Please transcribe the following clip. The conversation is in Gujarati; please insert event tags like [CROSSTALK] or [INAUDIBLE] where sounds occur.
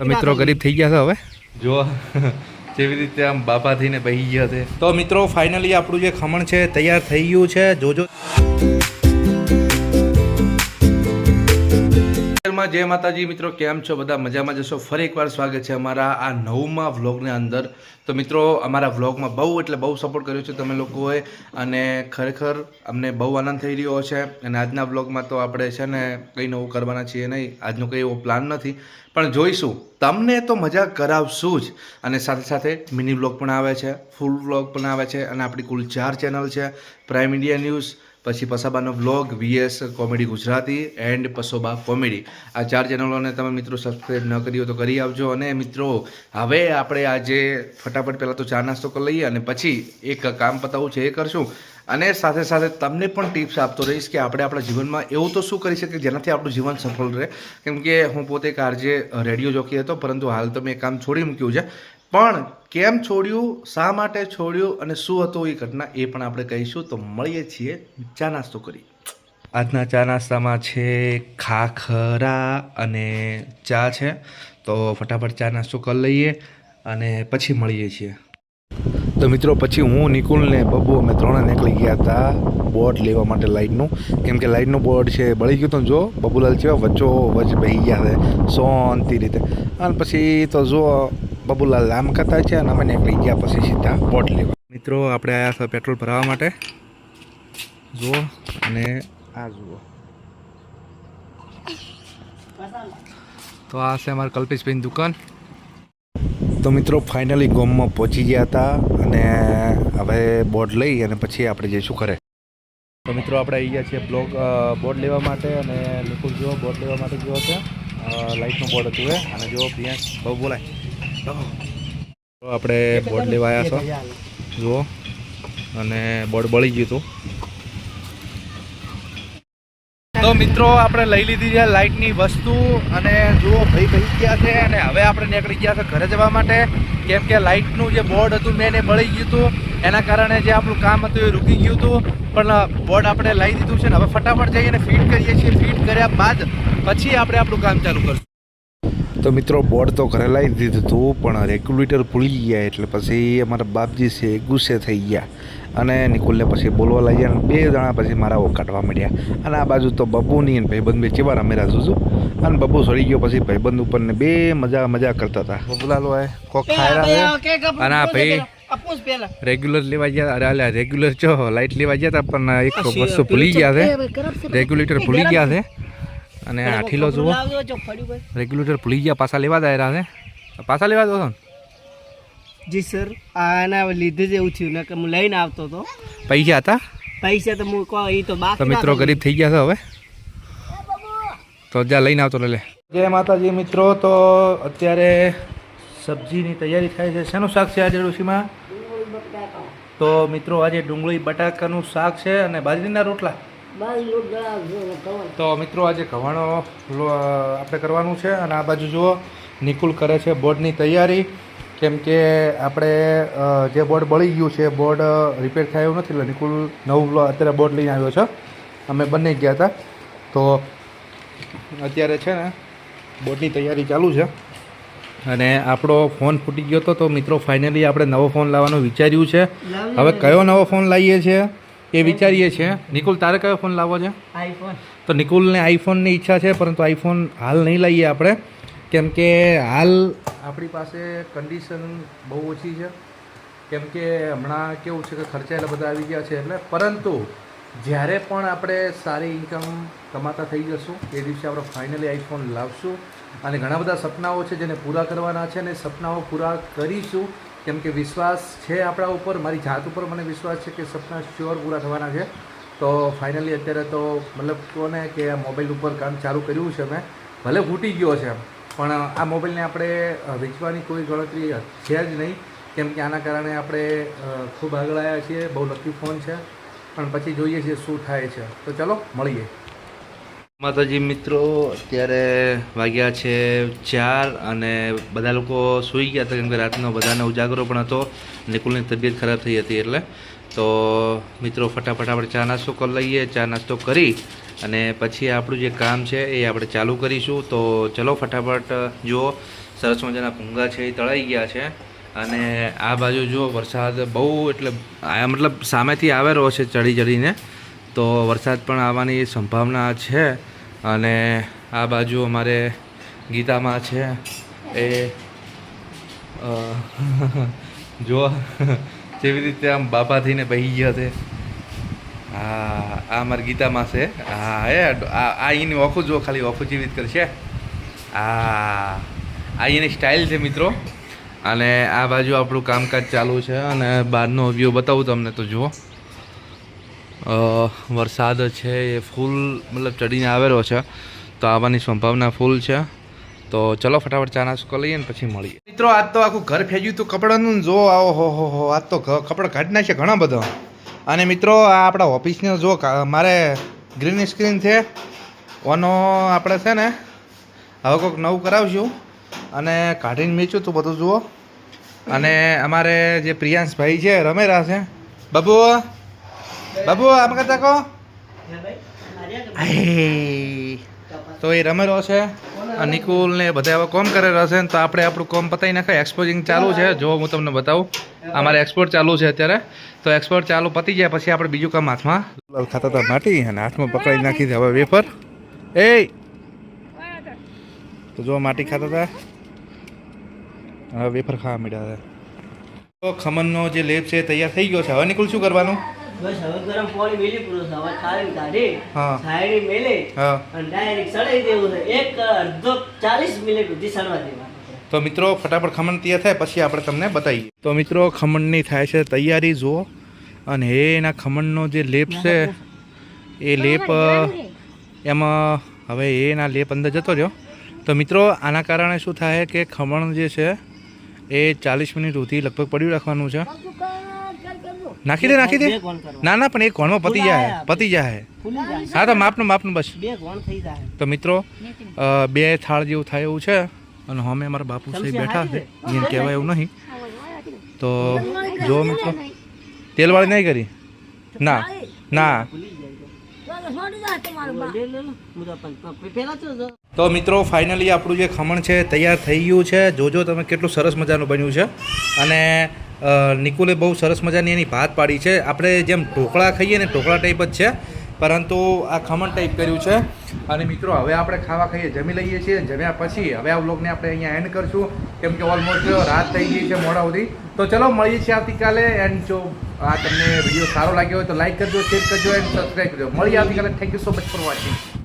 તો મિત્રો ગરીબ થઈ ગયા છે હવે? જો જેવી રીતે આમ બાપા થઈને બહી ગયા છે. તો મિત્રો ફાઇનલી આપણું જે ખમણ છે તૈયાર થઈ ગયું છે. જોજો. માં જય માતાજી, મિત્રો, કેમ છો? બધા મજામાં જશો ફરી એકવાર સ્વાગત છે અમારા આ નવમા વ્લોગની અંદર. તો મિત્રો, અમારા વ્લોગમાં બહુ એટલે બહુ સપોર્ટ કર્યો છે તમે લોકોએ અને ખરેખર અમને બહુ આનંદ થઈ રહ્યો છે. અને આજના વ્લોગમાં તો આપણે છે ને કંઈ નવું કરવાના છીએ નહીં. આજનો કંઈ એવો પ્લાન નથી. પણ જોઈશું. તમને તો મજા કરાવશું જ. અને સાથે સાથે મિની વ્લોગ પણ આવે છે ફૂલ વ્લોગ પણ આવે છે અને આપણી કુલ ચાર ચેનલ છે. પ્રાઇમ ઇન્ડિયા ન્યૂઝ પછી પસાબાનો vlog VS comedy Gujarati and Pasoba comedy આ ચાર ચેનલોને તમે મિત્રો સબસ્ક્રાઈબ ન કરી તો કરી આવજો. અને મિત્રો, હવે આપણે આજે ફટાફટ પહેલાં તો ચા નાસ્તો કરી લઈએ અને પછી એક કામ પતાવવું છે, એ કરશું. અને સાથે સાથે તમને પણ ટિપ્સ આપતો રહીશ કે આપણે આપણા જીવનમાં એવું તો શું કરી શકીએ જેનાથી આપણું જીવન સફળ રહે. કેમ કે હું પોતે એક રેડિયો જોકી હતો, પરંતુ હાલ તો મેં કામ છોડી મૂક્યું છે. પણ કેમ છોડ્યું? શા માટે છોડ્યું? અને શું હતું એ ઘટના એ પણ આપણે કહીશું. તો મળીએ છીએ ચા નાસ્તો કરી. આજના ચા નાસ્તામાં છે ખાખરા અને ચા છે. તો ફટાફટ ચા નાસ્તો કરી લઈએ અને પછી મળીએ છીએ. તો મિત્રો, પછી હું નિકુલને બબુ અમે ત્રણે નીકળી ગયા હતા બોર્ડ લેવા માટે લાઇટનું કેમ કે લાઇટનું બોર્ડ છે, બળી ગયું તો જો, બબુલાલ છે વચ્ચો વચ બેસી ગયા છે. શાંતિ રીતે. અને પછી તો જો બબુલાલ આમ કરતા છે અને અમે નીકળી ગયા પછી સીધા બોટ લેવા. મિત્રો, આપણે આવ્યા હતા પેટ્રોલ ભરાવા માટે. જુઓ અને આ જુઓ. તો આ છે અમારા કલ્પેશભાઈની દુકાન. તો મિત્રો ફાઇનલી ગોમમાં પહોંચી ગયા હતા અને હવે બોર્ડ લઈ અને પછી આપણે જઈશું ઘરે. તો મિત્રો, આપણે આવી ગયા છીએ બ્લોક બોર્ડ લેવા માટે અને નિકુલ જુઓ બોર્ડ લેવા માટે જુઓ છે. લાઇટનું બોર્ડ હતું એ. અને જુઓ પ્રિયાંશ બહુ બોલાય. તો આપણે બોર્ડ લેવા આવ્યા છો. જુઓ. અને બોર્ડ બળી ગયું હતું. તો મિત્રો, આપણે લઈ લીધી છે લાઇટની વસ્તુ અને જુઓ ભાઈ ભાઈ ગયા છે અને હવે આપણે નીકળી ગયા છે ઘરે જવા માટે. કેમ કે લાઇટનું જે બોર્ડ હતું મેં એને બળી ગયું હતું. એના કારણે જે આપણું કામ હતું એ રૂકી ગયું હતું. પણ બોર્ડ આપણે લાવી દીધું છે ને હવે ફટાફટ જઈને ફિટ કરીએ છીએ. ફિટ કર્યા બાદ પછી આપણે આપણું કામ ચાલુ કરશું. તો મિત્રો બોર્ડ તો ઘરે લાવી દીધું હતું પણ રેગ્યુલેટર ભૂલી ગયા એટલે પછી અમારા બાપજી છે ગુસ્સે થઈ ગયા. અને નિકુલને પછી બોલવા લાગ્યા અને બે જણા પછી મારા કાઢવા માંડ્યા. અને આ બાજુ તો બબુની અને ભાઈબંધ બે ચેવા રમે રાજુ છું અને બબુ સડી ગયો પછી ભાઈબંધ ઉપર ને બે મજા મજા કરતા હતા. બબુલાલો એ કોક ખાયરા અને આ ભાઈ રેગ્યુલર લેવા ગયા અરે અલ્યા રેગ્યુલર ચો લાઇટ લેવા ગયા હતા પણ એક વસ્તુ ભૂલી ગયા છે. રેગ્યુલેટર ભૂલી ગયા છે. અને આ ઠીલો જુઓ. રેગ્યુલેટર ભૂલી ગયા પાછા લેવા દાયરા છે. પાછા લેવા દો ને? જી સર આના લીધે જ એવું થયું ને કે હું લઈને આવતો હતો પૈસા હતા? પૈસા તો હું કહો એ તો તો બાકી મિત્રો ગરીબ થઈ ગયા છે હવે. તો જ્યાં લઈને આવતો લે. જય માતાજી મિત્રો તો અત્યારે સબ્જીની તૈયારી થાય છે. શેનું શાક છે આજે ઋષિમાં? તો મિત્રો આજે ડુંગળી બટાકાનું શાક છે અને બાજરીના રોટલા. તો મિત્રો આજે ઘવાણો આપણે કરવાનું છે અને આ બાજુ જુઓ નિકુલ કરે છે બોર્ડની તૈયારી. કેમ કે આપણે જે બોર્ડ બળી ગયું છે બોર્ડ રિપેર થાય એવું નથી એટલે નિકુલ નવું અત્યારે બોર્ડ લઈને આવ્યો છે. અમે બંને ગયા હતા. તો અત્યારે છે ને બોર્ડની તૈયારી ચાલુ છે. અને આપણો ફોન ફૂટી ગયો હતો તો મિત્રો ફાઇનલી આપણે નવો ફોન લાવવાનું વિચાર્યું છે. હવે કયો નવો ફોન લાવીએ છીએ? એ વિચારીએ છીએ. નિકુલ તારે કયો ફોન લાવવો છે? આઈફોન. તો નિકુલને આઈફોનની ઈચ્છા છે પરંતુ આઈફોન હાલ નહીં લઈએ આપણે. કેમ કે હાલ આપણી પાસે કન્ડિશન બહુ ઓછી છે. કેમ કે હમણાં કેવું છે કે ખર્ચા એટલા બધા આવી ગયા છે એટલે. પરંતુ જ્યારે પણ આપણે સારી ઇન્કમ કમાતા થઈ જશું એ દિવસે આપણે ફાઇનલી આઈફોન લાવશું. અને ઘણા બધા સપનાઓ છે જેને પૂરા કરવાના છે અને સપનાઓ પૂરા કરીશું કેમ કે વિશ્વાસ છે આપણા ઉપર, મારી જાત ઉપર મને વિશ્વાસ છે કે સપના શ્યોર પૂરા થવાના છે. તો ફાઇનલી અત્યારે તો મતલબ કહો ને કે આ મોબાઈલ ઉપર કામ ચાલુ કર્યું છે મેં, ભલે ફૂટી ગયો છે પણ આ મોબાઈલને આપણે વેચવાની કોઈ ગણતરી છે જ નહીં. કેમ કે આના કારણે આપણે ખૂબ આગળ આવ્યા છીએ, બહુ લકી ફોન છે. પણ પછી જોઈએ છીએ શું થાય છે. તો ચલો, મળીએ. માતાજી મિત્રો, અત્યારે વાગ્યા છે ચાર અને બધા લોકો સૂઈ ગયા હતા કેમ કે રાતનો બધાને ઉજાગરો પણ હતો નિકુલની તબિયત ખરાબ થઈ હતી એટલે. તો મિત્રો, ફટાફટ આપણે ચા નાસ્તો કરી લઈએ, ચા નાસ્તો કરી અને પછી આપણું જે કામ છે એ આપણે ચાલુ કરીશું. તો ચલો ફટાફટ, જુઓ, સરસ મજાના ભૂંગા છે એ તળાઈ ગયા છે અને આ બાજુ જો વરસાદ બહુ એટલે મતલબ સામેથી આવેલો છે ચડી ચડીને. તો વરસાદ પણ આવવાની સંભાવના છે અને આ બાજુ અમારે ગીતામાં છે એ [LAUGHS] જો, જેવી રીતે આમ બાપા થઈને બહી ગયા છે. હા, આ અમારી ગીતામાં છે. હા, એ, આ એની ઓખું જો ખાલી ઓખું જીવિત કરશે. આ આ એની સ્ટાઇલ છે મિત્રો. અને આ બાજુ આપણું કામકાજ ચાલુ છે અને બહારનો વ્યૂ બતાવું તમને તો જુઓ. વરસાદ છે એ ફૂલ મતલબ ચડીને આવેલો છે. તો આવવાની સંભાવના ફૂલ છે. તો ચલો ફટાફટ ચા નાસ્તો લઈએ ને પછી મળીએ. મિત્રો, આજ તો આખું ઘર ફેંજ્યું તું કપડાનું જો આવો હો હો હો, આજ તો કપડાં કાઢી છે ઘણા બધા. અને મિત્રો, આ આપણા ઓફિસને જો મારે ગ્રીન સ્ક્રીન છે. ઓનો આપણે છે ને, હવે કોઈક નવું કરાવશું. અને કાઢીને મેચ્યું તું બધું જુઓ. અને અમારે જે પ્રિયાંશભાઈ છે, રમેરા છે. બાબુ બાબુ આમ કરતા કહો. આય. તો એ રમેલો છે અને નિકુલ ને બધા હવે કોમ કરે રહેશે ને તો આપણે આપણું કોમ પતાવી નાખાય. એક્સપોઝિંગ ચાલુ છે. જો હું તમને બતાવું. અમારે એક્સપોર્ટ ચાલુ છે અત્યારે. તો એક્સપોર્ટ ચાલુ પતી જાય પછી આપણે બીજું કામ હાથમાં. ખાતા હતા માટી અને હાથમાં પકડી નાખી દે હવે વેફર. એ તો જો માટી ખાતા હતા. હવે વેફર ખાવા મળ્યા હતા તો ખમણનો જે લેપ છે એ તૈયાર થઈ ગયો છે. હવે નિકુલ શું કરવાનું? બસ હવે ગરમ પાણી મેલી પૂરો હવે થાળી કાઢી હા. થાળી મેલે અને ડાયરેક્ટ સડાઈ દેવું છે. એક અડધો ચાલીસ મિનિટ સુધી સડવા દેવા તો મિત્રો ફટાફટ ખમણ તૈયાર થાય પછી આપણે તમને બતાવીએ. તો મિત્રો ખમણની થાય છે તૈયારી જુઓ. અને એના ખમણનો જે લેપ છે એ લેપ એમાં હવે એના લેપ અંદર જતો રહ્યો. તો મિત્રો આના કારણે શું થાય કે ખમણ જે છે એ ચાલીસ મિનિટ સુધી લગભગ પડ્યું રાખવાનું છે. નાખી દે નાખી દે. ના ના પણ એક કોણમાં પતી જાય પતી જાય. હા તો માપનું માપનું બસ. બે કોણ થઈ જાય. તો મિત્રો બે થાળ જેવું થાય એવું છે. અને અમે અમારા બાપુ સાહેબ બેઠા છે. એમ કહેવાય એવું નહીં. [LAUGHS] તો જો મિત્રો તેલવાળી નહીં કરી? ના ના. તો. મિત્રો ફાઇનલી આપણું જે ખમણ છે તૈયાર થઈ ગયું છે. જોજો તમે કેટલું સરસ મજાનું બન્યું છે. અને નિકુલે બહુ સરસ મજાની એની ભાત પાડી છે. આપણે જેમ ઢોકળા ખાઈએ ને ઢોકળા ટાઈપ જ છે. પરંતુ આ ખમણ ટાઈપ કર્યું છે. અને મિત્રો, હવે આપણે ખાવા ખાઈએ, જમી લઈએ છીએ. જમ્યા પછી હવે આ વ્લોગને આપણે અહીંયા એન્ડ કરશું. કેમ કે ઓલમોસ્ટ રાત થઈ ગઈ છે મોડા સુધી. તો ચલો, મળીએ છીએ આવતીકાલે. એન્ડ જો આ તમને વીડિયો સારો લાગ્યો હોય તો લાઈક કરજો શેર કરજો એન્ડ સબસ્ક્રાઈબ કરજો. મળીએ આવતીકાલે. Thank you so much for watching